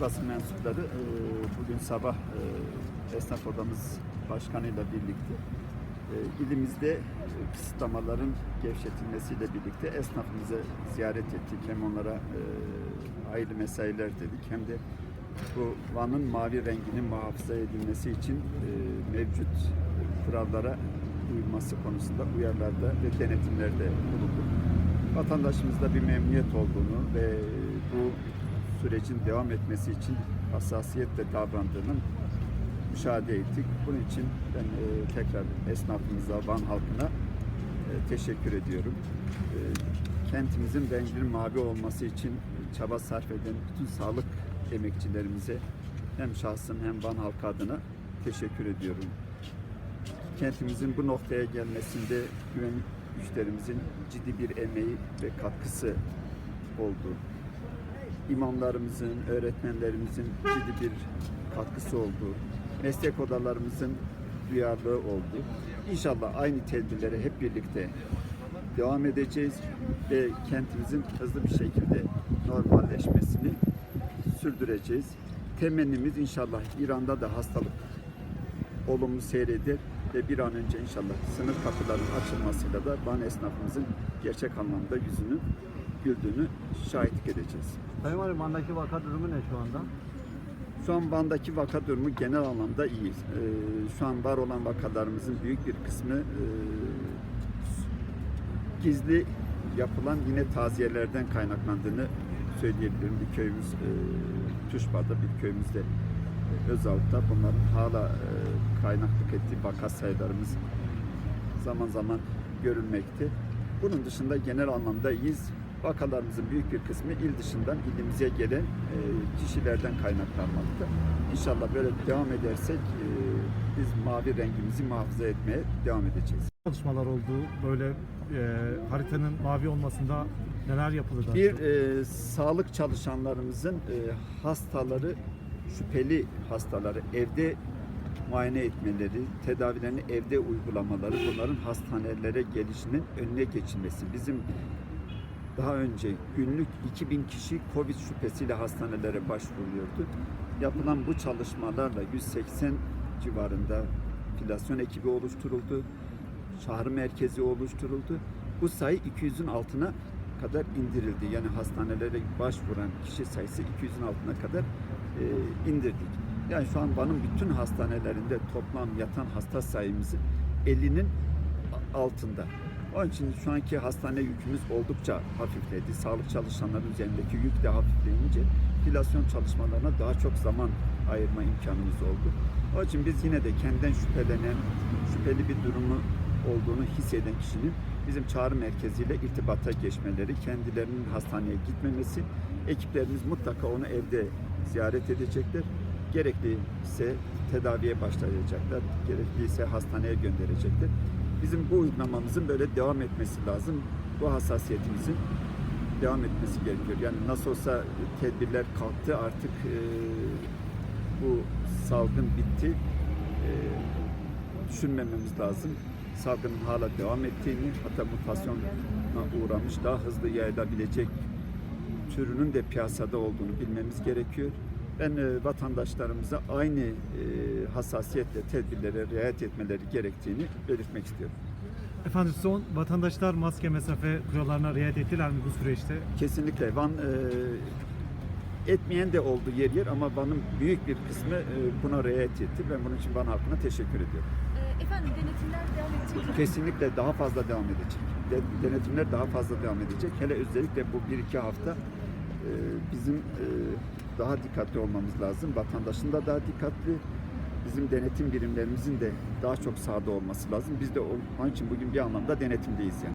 basın mensupları e, bugün sabah e, esnaf odamız başkanıyla birlikte e, ilimizde kısıtlamaların gevşetilmesiyle birlikte esnafımızı ziyaret ettik. Hem onlara hayırlı mesailer dedik hem de bu Van'ın mavi renginin muhafaza edilmesi için mevcut kurallara uyulması konusunda uyarılarda ve denetimlerde bulunduk. Vatandaşımızda bir memnuniyet olduğunu ve bu sürecin devam etmesi için hassasiyetle davrandığının müşahede ettik. Bunun için ben e, tekrar esnafımıza, Van halkına e, teşekkür ediyorum. E, kentimizin renginin mavi olması için çaba sarf eden bütün sağlık emekçilerimize hem şahsım hem Van halkı adına teşekkür ediyorum. Kentimizin bu noktaya gelmesinde güvenlik güçlerimizin ciddi bir emeği ve katkısı oldu. İmamlarımızın, öğretmenlerimizin ciddi bir katkısı oldu. Meslek odalarımızın duyarlılığı oldu. İnşallah aynı tedbirlere hep birlikte devam edeceğiz ve kentimizin hızlı bir şekilde normalleşmesini sürdüreceğiz. Temennimiz inşallah İran'da da hastalık olumlu seyreder ve bir an önce inşallah sınır kapılarının açılmasıyla da Van esnafımızın gerçek anlamda yüzünü güldüğünü şahitlik edeceğiz. Sayın Valim Van'daki vaka durumu ne şu anda? Şu an Van'daki vaka durumu genel anlamda iyi. Ee, şu an var olan vakalarımızın büyük bir kısmı e, gizli yapılan yine taziyelerden kaynaklandığını söyleyebilirim. Bir köyümüz e, Tuşba'da, bir köyümüzde e, Özalt'ta bunların hala e, kaynaklık ettiği vaka sayılarımız zaman zaman görülmekte. Bunun dışında genel anlamda iyiyiz. Vakalarımızın büyük bir kısmı il dışından ilimize gelen e, kişilerden kaynaklanmakta. İnşallah böyle devam edersek e, biz mavi rengimizi muhafaza etmeye devam edeceğiz. çalışmalar oldu. Böyle e, haritanın mavi olmasında neler yapıldı? Bir e, sağlık çalışanlarımızın e, hastaları, şüpheli hastaları evde muayene etmeleri, tedavilerini evde uygulamaları, bunların hastanelere gelişinin önüne geçilmesi. Bizim daha önce günlük 2000 kişi Covid şüphesiyle hastanelere başvuruyordu. Yapılan bu çalışmalarla 180 civarında filasyon ekibi oluşturuldu. Şehir merkezi oluşturuldu. Bu sayı 200'ün altına kadar indirildi. Yani hastanelere başvuran kişi sayısı 200'ün altına kadar e, indirdik. Yani şu an Van'ın bütün hastanelerinde toplam yatan hasta sayımızı 50'nin altında. Onun için şu anki hastane yükümüz oldukça hafifledi. Sağlık çalışanların üzerindeki yük de hafifleyince filasyon çalışmalarına daha çok zaman ayırma imkanımız oldu. Onun için biz yine de kendinden şüphelenen, şüpheli bir durumu olduğunu hisseden kişinin bizim çağrı merkeziyle irtibata geçmeleri, kendilerinin hastaneye gitmemesi, ekiplerimiz mutlaka onu evde ziyaret edecekler. Gerekliyse tedaviye başlayacaklar, gerekliyse hastaneye gönderecekler. Bizim bu uygulamamızın böyle devam etmesi lazım. Bu hassasiyetimizin devam etmesi gerekiyor. Yani nasıl olsa tedbirler kalktı artık e, bu salgın bitti. E, düşünmememiz lazım. Salgının hala devam ettiğini, hatta mutasyona uğramış, daha hızlı yayılabilecek türünün de piyasada olduğunu bilmemiz gerekiyor. Ben e, vatandaşlarımıza aynı e, hassasiyetle tedbirlere riayet etmeleri gerektiğini belirtmek istiyorum. Efendim son vatandaşlar maske mesafe kurallarına riayet ettiler mi bu süreçte? Kesinlikle Van e, etmeyen de oldu yer yer ama Van'ın büyük bir kısmı e, buna riayet etti. Ben bunun için Van halkına teşekkür ediyorum. Ee, Efendim denetimler devam edecek. mi? Kesinlikle daha fazla devam edecek. De- Denetimler daha fazla devam edecek. Hele özellikle bu bir iki hafta e, bizim e, daha dikkatli olmamız lazım. Vatandaşın da daha dikkatli, bizim denetim birimlerimizin de daha çok sahada olması lazım. Biz de onun için bugün bir anlamda denetimdeyiz yani.